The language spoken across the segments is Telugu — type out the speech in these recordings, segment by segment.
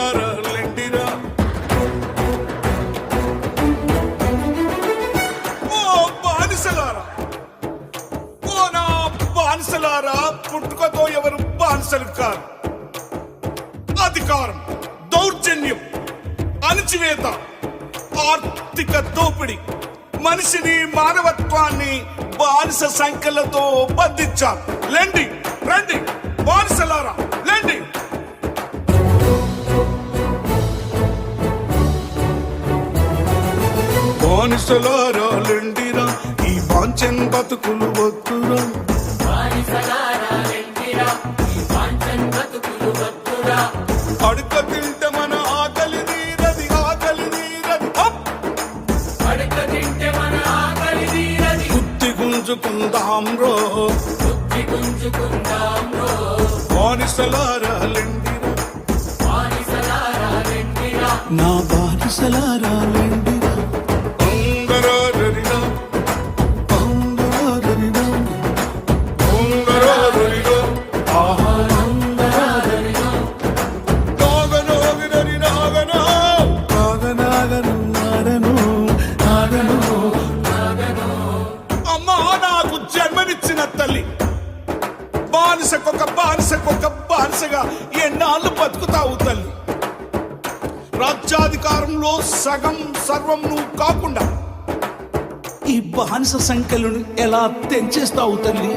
బంగారాలెండిరా ఓ బానిసలారా. ఓ నా పుట్టుకతో ఎవరు బానిసలు కారు. అధికారం దౌర్జన్యం అణచివేత ఆర్థిక దోపిడి మనిషిని మానవత్వాన్ని బానిస సంఖ్యలతో బంధించారు. లెండి రండి బానిసలారా. లెండి ఈ వాంచన్ బతుకులు వద్దురా. అడుక తింటే మన ఆకలి నీరది ఆకలి తీరది. అప్! బుద్ధి గుంజుకుందాం రో. గుత్తి గుంజుకుందాం రో నా బానిసలారా నా ఉంగరారరిరా, ఎన్నాళ్ళు బతుకుతావు తల్లి? రాజ్యాధికారంలో సగం సర్వం నువ్వు కాకుండా ఈ బానిస సంఖ్యలను ఎలా తెంచేస్తావు తల్లి?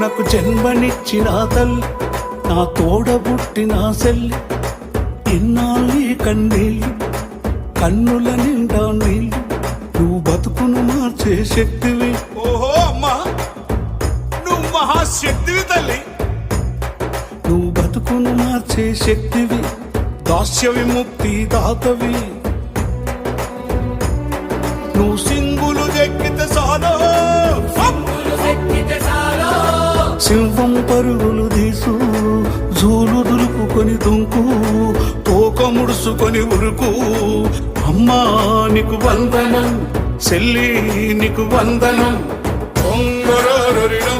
నాకు జన్మనిచ్చిన తల్లి నా తోడబుట్టిన సెల్లి ఇన్నాళ్ళు కన్నీళ్ళు కన్నుల నిండా నీళ్ళు నువ్వు బతుకును మార్చే శక్తివి. ఓహో అమ్మా నువ్వు మహాశక్తి. బ్రతుకును మార్చే శక్తివి దాస్య విముక్తి దాతవి. నువ్వు సింగులు ఎక్కితే సాలో సింహం పరుగులు తీసు జూలు దులుపుకొని దుంకు తోక ముడుసుకొని ఉరుకు. అమ్మా నీకు వందనం చెల్లి నీకు వందనం. ఒంగరారరిరం,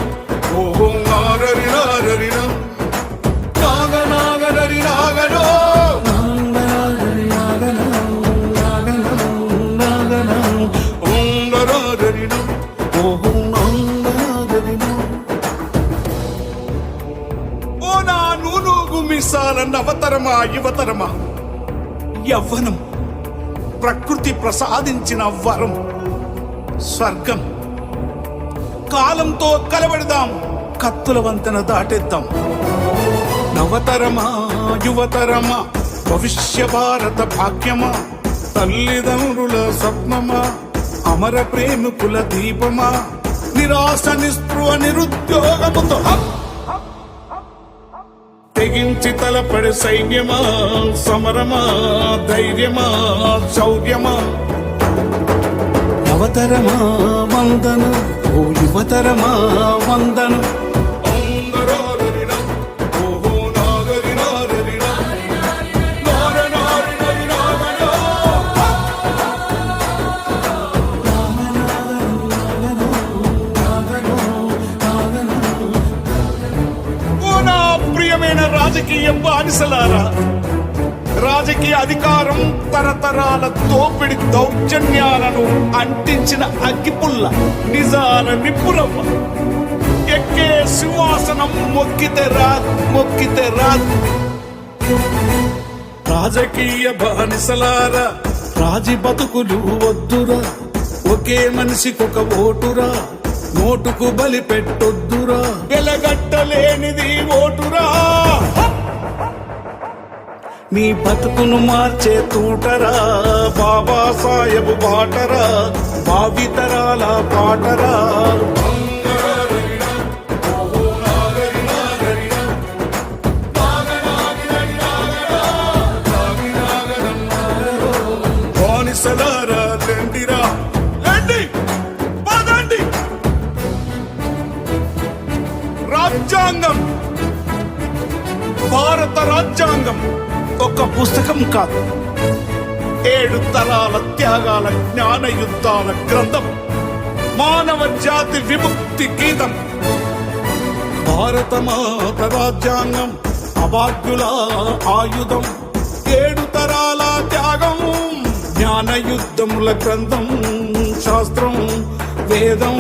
నూనూగు మీసాల నవతరమా యువతరమా? యవ్వనం ప్రకృతి ప్రసాదించిన వరం స్వర్గం. కాలంతో కలబడదాం కత్తుల వంతెన దాటేద్దాం. నవతరమా యువతరమా? భవిష్య భారత భాగ్యమా? తల్లిదండ్రుల స్వప్నమా? అమర ప్రేమికుల దీపమా? నిరాశ నిస్పృహ నిరుద్యోగముతో తెగించి తలపడి సైన్యమా సమరమా ధైర్యమా శౌర్యమా? అవతరమా వందన ఓ యువతరమా వందన? బానిసలారా? రాజకీయ అధికారం తరతరాల దోపిడి దౌర్జన్యాలను అంటించిన అగ్గిపుల్ల నిజాల నిప్పురవ్వ. ఎక్కే సింహాసనం మొక్కితే రాదు మొక్కితే రాదు రాజకీయ బానిసలారా రాజి బతుకులు వద్దురా. ఒకే మనిషికొక ఓటురా నోటుకు బలి పెట్టొద్దురా. వెలగట్టలేనిది నీ బతుకును మార్చే తూటరా బాబా సాయబు బాటరా భావితరాల పాటరా. బానిసలారా లెండిరా లెండి పదండి. రాజ్యాంగం భారత రాజ్యాంగం. ఒక పుస్తకం కాదు. ఏడు తరాల త్యాగాల జ్ఞాన యుద్ధాల గ్రంథం మానవ జాతి విముక్తి గీతం. భారత మాత రాజ్యాంగం అభాగ్యుల ఆయుధం. ఏడు తరాల త్యాగం జ్ఞాన యుద్ధముల గ్రంథం శాస్త్రం వేదం.